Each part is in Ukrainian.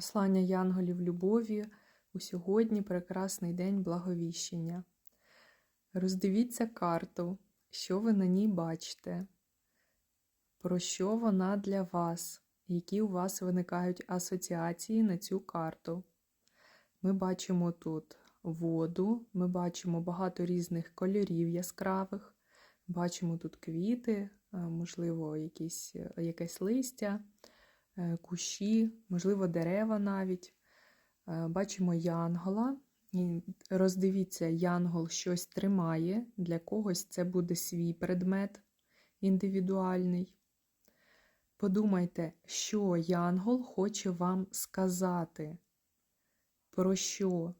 Послання янголів любові у сьогодні прекрасний день благовіщення. Роздивіться карту, що ви на ній бачите, про що вона для вас, які у вас виникають асоціації на цю карту. Ми бачимо тут воду, ми бачимо багато різних кольорів яскравих, бачимо тут квіти, е, можливо, якісь, якесь листя, е, кущі, можливо, дерева навіть. Е, Бачимо янгола. Роздивіться, янгол щось тримає, для когось це буде свій предмет індивідуальний. Подумайте, що янгол хоче вам сказати, про що,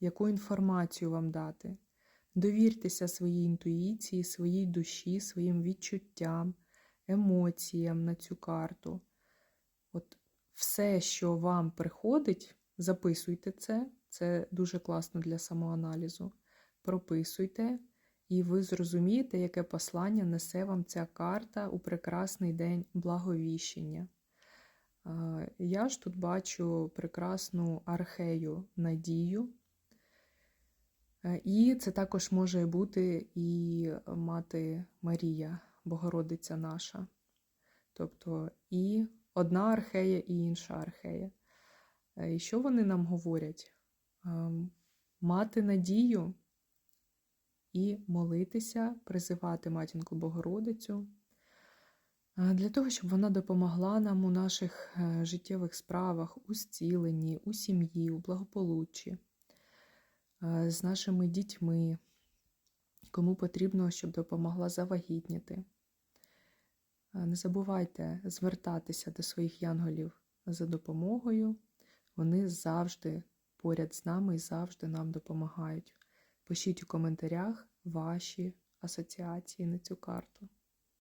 яку інформацію вам дати. Довіртеся своїй інтуїції, своїй душі, своїм відчуттям, емоціям на цю карту. От все, що вам приходить, записуйте це, це дуже класно для самоаналізу. Прописуйте, і ви зрозумієте, яке послання несе вам ця карта у прекрасний день благовіщення. Я ж тут бачу прекрасну архею надію. Е, І це також може бути і мати Марія, Богородиця наша. Тобто і одна архея, і інша архея. Е, І що вони нам говорять? Ем, Мати надію і молитися, призивати матінку Богородицю е, для того, щоб вона допомогла нам у наших е, життєвих справах, у зціленні, у сім'ї, у благополуччі, е, з нашими дітьми, кому потрібно, щоб допомогла завагітніти. Е, Не забувайте звертатися до своїх янголів за допомогою. Вони завжди поряд з нами і завжди нам допомагають. Пишіть у коментарях ваші асоціації на цю карту.